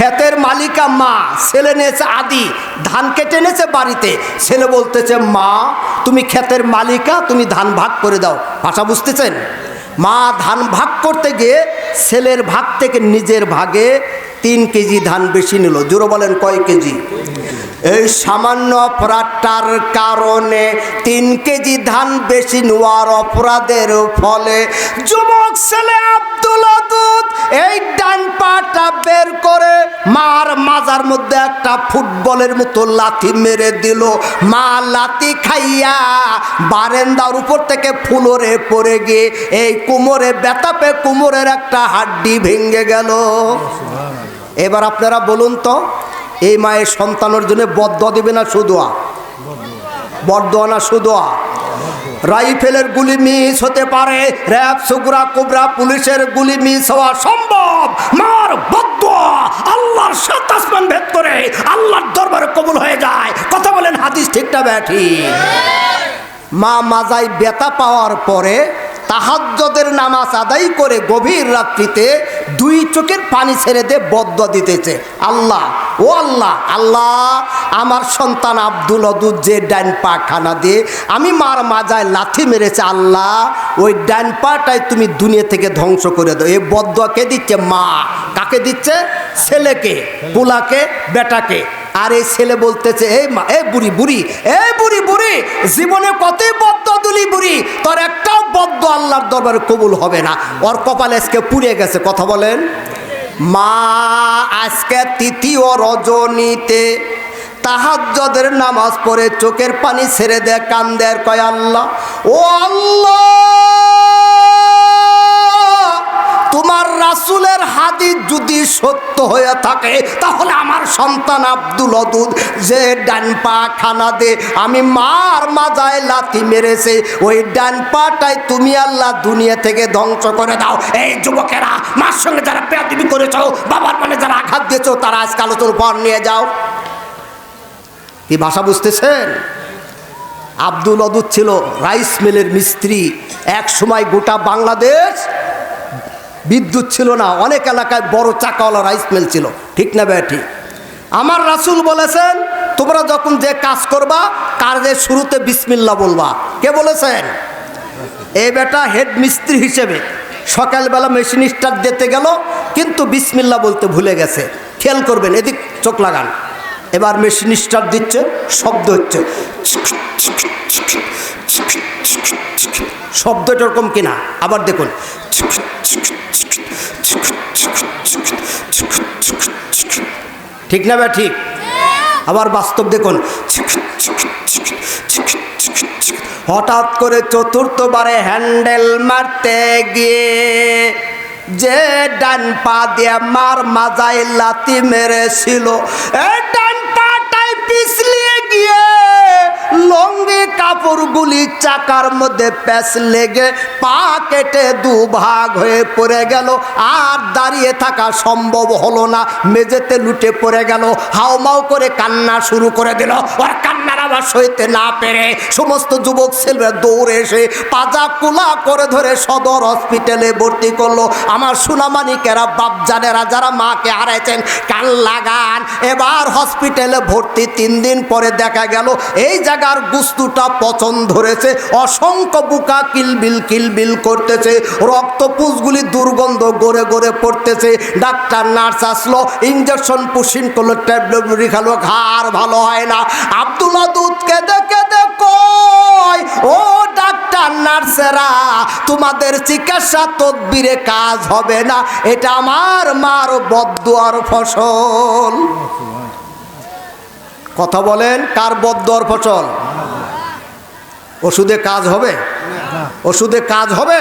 ক্ষেতের মালিকা মা ছেলে নিয়েছে আদি, ধান কেটে এনেছে বাড়িতে। ছেলে বলতেছে, মা, তুমি ক্ষেতের মালিকা, তুমি ধান ভাগ করে দাও। ভাষা বুঝতেছেন? মা ধান ভাগ করতে গিয়ে ছেলের ভাগ থেকে নিজের ভাগে তিন কেজি ধান বেশি নিল। জোরো বলেন, কয় কেজি? এই সামান্য অপরাধটার কারণে তিন কেজি ধান বেশি নেওয়ার অপরাধের ফলে যুবক ছেলে আব্দুল এই ডান পাটা বের করে মার মাজার মধ্যে একটা ফুটবলের মতো লাথি মেরে দিল। মা লাথি খাইয়া বারেন্দার উপর থেকে ফুলরে পড়ে গিয়ে এই কুমোরে পেয়ে কুমোরের একটা হাড্ডি ভেঙে গেল। এবার আপনারা বলুন তো এই মায়ের সন্তানের জন্য বদ্ধ দেবে না সুদোয়া? বরদোয়া না সুদোয়া? রাইফেলের গুলি মিস হতে পারে, র্যাব, সুগরা, কুবরা, পুলিশের গুলি মিস হওয়া সম্ভব। মার বদোয়া আল্লাহর সাত আসমান ভেদ করে আল্লাহর দরবারে কবুল হয়ে যায়। কথা বলেন হাদিস ঠিকটা ব্যাঠি মা মাজাই বেতা পাওয়ার পরে তাহাজ্জদের নামাজ আদায় করে গভীর রাত্রিতে দুই চোখের পানি ছেড়ে দিয়ে বদ্ধ দিতেছে। আল্লাহ, ও আল্লাহ আল্লাহ, আমার সন্তান আব্দুল অদুদ যে ডাইন পা খানা দিয়ে আমি মার মাজায় লাথি মেরেছে, আল্লাহ, ওই ডাইন পাটাই তুমি দুনিয়া থেকে ধ্বংস করে দাও। এই বদ্ধ কে দিচ্ছে? মা। কাকে দিচ্ছে? ছেলেকে, পোলাকে, বেটাকে। আর এই ছেলে বলতেছে, এই মা, এ বুড়ি বুড়ি, এ বুড়ি বুড়ি, জীবনে কতই বদ্ধ দুলি বুড়ি? তোর বদ্ধ আল্লাহর দরবারে কবুল হবে না। ওর কপাল আজকে পুড়ে গেছে, কথা বলেন। মা, আজকে তৃতীয় রজনীতে তাহাজ্জদের নামাজ পড়ে চোখের পানি ছেড়ে দেয় কান্দের কয় আল্লাহ, ও আল্লাহ! রাসুলের হাদিস যদি সত্য হয়ে থাকে, তাহলে আমার সন্তান আব্দুল অদুদ যে ডান পা খানা দে, আমি মার মাজায় লাথি মেরেছে, ওই ডান পাটাই তুমি আল্লাহ দুনিয়া থেকে ধ্বংস করে দাও। এই যুবকেরা, মার সঙ্গে যারা পেয়াদিবি করেছ, বাবার মানে যারা আঘাত দিয়েছ, তারা আজকে আলোচনার পর নিয়ে যাও। কি ভাষা বুঝতেছেন? আব্দুল অদুদ ছিল রাইস মিলের মিস্ত্রি। এক সময় গোটা বাংলাদেশ বিদ্যুৎ ছিল না, অনেক এলাকায় বড় চাকাওয়ালা রাইস মিল ছিল। ঠিক না ঠিক? আমার রাসুল বলেছেন, তোমরা যখন যে কাজ করবা কাজের শুরুতে বিসমিল্লা বলবা। কে বলেছেন? এই বেটা হেড মিস্ত্রি হিসেবে সকালবেলা মেশিন স্টার্ট দিতে গেল, কিন্তু বিসমিল্লা বলতে ভুলে গেছে। খেয়াল করবেন, এদিক চোখ লাগান। এবার মেশিন স্টার্ট দিচ্ছে, শব্দ হচ্ছে। শব্দটা এরকম কিনা? আবার দেখুন। ঠিক না বা ঠিক? আবার বাস্তব দেখুন। হঠাৎ করে চতুর্থবারে হ্যান্ডেল মারতে গিয়ে যে ডান পা দিয়ে মার মাজায় লাতি মেরেছিল। এই পিছলিয়ে গিয়ে লঙ্গি কাপড়গুলি চাকার মধ্যে প্যাঁচ লেগে পা কেটে দুভাগ হয়ে পড়ে গেল। আর দাঁড়িয়ে থাকা সম্ভব হলো না, মেঝেতে লুটে পড়ে গেল। হাওমাও করে কান্না শুরু করে দিল। ওর আবার সইতে না পেরে সমস্ত যুবক ছেলেরা দৌড়ে এসে পাজা কুলা করে ধরে সদর হসপিটালে ভর্তি করল। আমার সুনামানিকেরা বাপজানেরা যারা মাকে হারাইছেন, কান লাগান। এবার হসপিটালে ভর্তি তিন দিন পরে দেখা গেল, এই জায়গার গুস্তুটা পচন ধরেছে। অসংখ্য বুকা কিলবিল কিলবিল করতেছে। রক্তপুষগুলি দুর্গন্ধ গড়ে গড়ে পড়তেছে। ডাক্তার, নার্স আসলো ইঞ্জেকশন পুশিন করল, ট্যাবলেট খালো, ঘাড় ভালো হয় না। দুধকে দেখে দেখো। ও ডাক্তার নার্সেরা তোমাদের চিকিৎসা তদবিরে কাজ হবে না। এটা আমার মার বদুয়ার ফসল। কথা বলেন কার বদুয়ার ফসল? ওষুধে কাজ হবে? ওষুধে কাজ হবে?